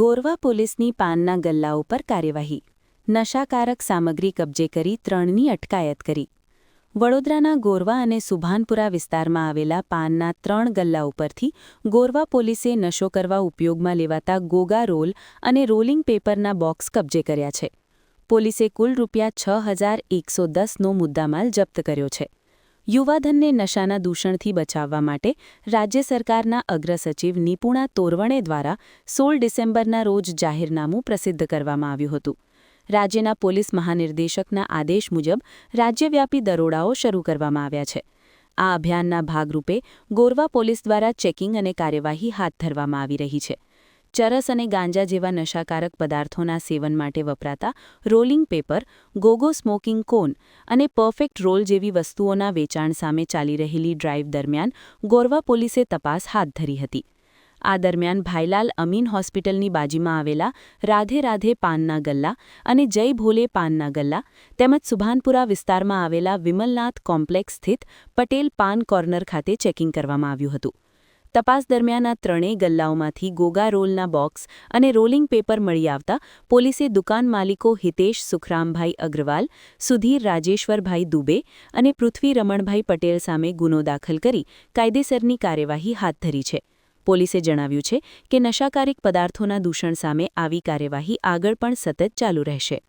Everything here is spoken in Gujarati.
ગોરવા પોલીસની પાનના ગલ્લા ઉપર કાર્યવાહી. નશાકારક સામગ્રી કબજે કરી ત્રણની અટકાયત કરી. વડોદરાના ગોરવા અને સુભાનપુરા વિસ્તારમાં આવેલા પાનના ત્રણ ગલ્લા ઉપરથી ગોરવા પોલીસે નશો કરવા ઉપયોગમાં લેવાતા ગોગા રોલ અને રોલિંગ પેપરના બોક્સ કબજે કર્યા છે. પોલીસે કુલ રૂપિયા છ હજાર એકસો દસનો મુદ્દામાલ જપ્ત કર્યો છે. યુવાધનને નશાના દૂષણથી બચાવવા માટે રાજ્ય સરકારના અગ્રસચિવ નિપુણા તોરવણે દ્વારા સોળ ડિસેમ્બરના રોજ જાહેરનામું પ્રસિદ્ધ કરવામાં આવ્યું હતું. રાજ્યના પોલીસ મહાનિર્દેશકના આદેશ મુજબ રાજ્યવ્યાપી દરોડાઓ શરૂ કરવામાં આવ્યા છે. આ અભિયાનના ભાગરૂપે ગોરવા પોલીસ દ્વારા ચેકિંગ અને કાર્યવાહી હાથ ધરવામાં આવી રહી છે. ચરસ અને ગાંજા જેવા નશાકારક પદાર્થોના સેવન માટે વપરાતા rolling paper, Gogo smoking cone અને પરફેક્ટ રોલ જેવી વસ્તુઓના વેચાણ સામે ચાલી રહેલી ડ્રાઇવ દરમિયાન ગોરવા પોલીસે તપાસ હાથ ધરી હતી. આ દરમિયાન ભાઈલાલ અમીન હોસ્પિટલની બાજીમાં આવેલા રાધે રાધે પાનના ગલ્લા અને જય ભોલે પાનના ગલ્લા તેમજ સુભાનપુરા વિસ્તારમાં આવેલા વિમલનાથ કોમ્પ્લેક્સ સ્થિત પટેલ પાન કોર્નર ખાતે ચેકિંગ કરવામાં આવ્યું હતું. તપાસ દરમિયાન આ ત્રણેય ગલ્લાઓમાંથી ગોગા રોલના બોક્સ અને રોલિંગ પેપર મળી આવતા પોલીસે દુકાન માલિકો હિતેશ સુખરામભાઈ અગ્રવાલ, સુધીર રાજેશ્વરભાઈ દુબે અને પૃથ્વી રમણભાઈ પટેલ સામે ગુનો દાખલ કરી કાયદેસરની કાર્યવાહી હાથ ધરી છે. પોલીસે જણાવ્યું છે કે નશાકારીક પદાર્થોના દૂષણ સામે આવી કાર્યવાહી આગળ પણ સતત ચાલુ રહેશે.